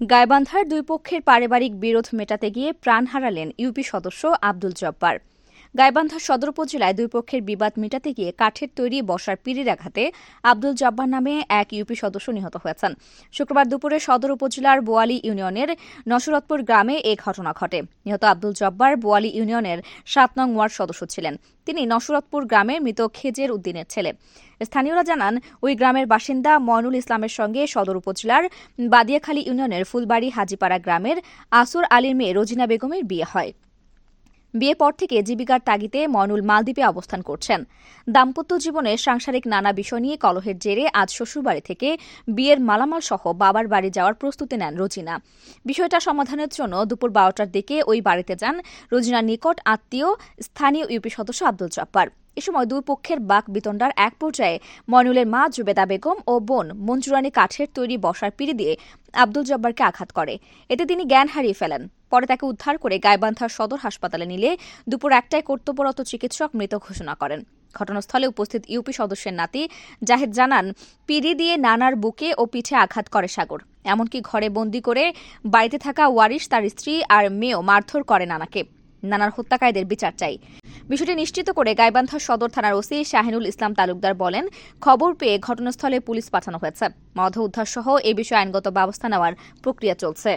গাইবান্ধার দুই পক্ষের পারিবারিক বিরোধ মেটাতে গিয়ে প্রাণ হারালেন ইউপি সদস্য আব্দুল জব্বার। গাইবান্ধা সদর উপজেলায় দুই পক্ষের বিবাদ মেটাতে গিয়ে কাঠের তৈরি বসার পিড়ির আঘাতে আব্দুল জব্বার নামে এক ইউপি সদস্য নিহত হয়েছেন। শুক্রবার দুপুরে সদর উপজেলার বোয়ালি ইউনিয়নের নসরতপুর গ্রামে এ ঘটনা ঘটে। নিহত আব্দুল জব্বার বোয়ালি ইউনিয়নের সাত নং ওয়ার্ড সদস্য ছিলেন। তিনি নসরতপুর গ্রামের মৃত খেজের উদ্দিনের ছেলে। স্থানীয়রা জানান, ওই গ্রামের বাসিন্দা ময়নুল ইসলামের সঙ্গে সদর উপজেলার বাদিয়াখালী ইউনিয়নের ফুলবাড়ি হাজিপাড়া গ্রামের আসুর আলীর মেয়ে রোজিনা বেগমের বিয়ে হয়। বিয়ে পর থেকে জীবিকার তাগিতে ময়নুল মালদ্বীপে অবস্থান করছেন। দাম্পত্য জীবনে সাংসারিক নানা বিষয় নিয়ে কলহের জেরে আজ শ্বশুরবাড়ি থেকে বিয়ের মালামাল সহ বাবার বাড়ি যাওয়ার প্রস্তুতি নেন রোজিনা। বিষয়টা সমাধানের জন্য দুপুর বারোটার দিকে ওই বাড়িতে যান রোজিনার নিকট আত্মীয়, স্থানীয় ইউপি সদস্য আব্দুল জব্বার। এ সময় দুই পক্ষের বাক বিতণ্ডার এক পর্যায়ে ময়নুলের মা জুবেদা বেগম ও বোন মঞ্জুরানী কাঠের তৈরি বসার পিড়ি দিয়ে আব্দুল জব্বারকে আঘাত করে। এতে তিনি জ্ঞান হারিয়ে ফেলেন। পরে তাকে উদ্ধার করে গাইবান্ধার সদর হাসপাতালে নিলে দুপুর একটায় কর্তব্যরত চিকিৎসক মৃত ঘোষণা করেন। ঘটনাস্থলে উপস্থিত ইউপি সদস্যের নাতি জাহেদ জানান, পিড়ি দিয়ে নানার বুকে ও পিঠে আঘাত করে সাগর। এমনকি ঘরে বন্দি করে বাড়িতে থাকা ওয়ারিশ তার স্ত্রী আর মেয়েও মারধর করে নানাকে। নানার হত্যাকারীদের বিচার চাই। বিষয়টি নিশ্চিত করে গাইবান্ধা সদর থানার ওসি শাহিনুল ইসলাম তালুকদার বলেন, খবর পেয়ে ঘটনাস্থলে পুলিশ পাঠানো হয়েছে। মধ উদ্ধার সহ এ বিষয়ে আইনগত ব্যবস্থা নেওয়ার প্রক্রিয়া চলছে।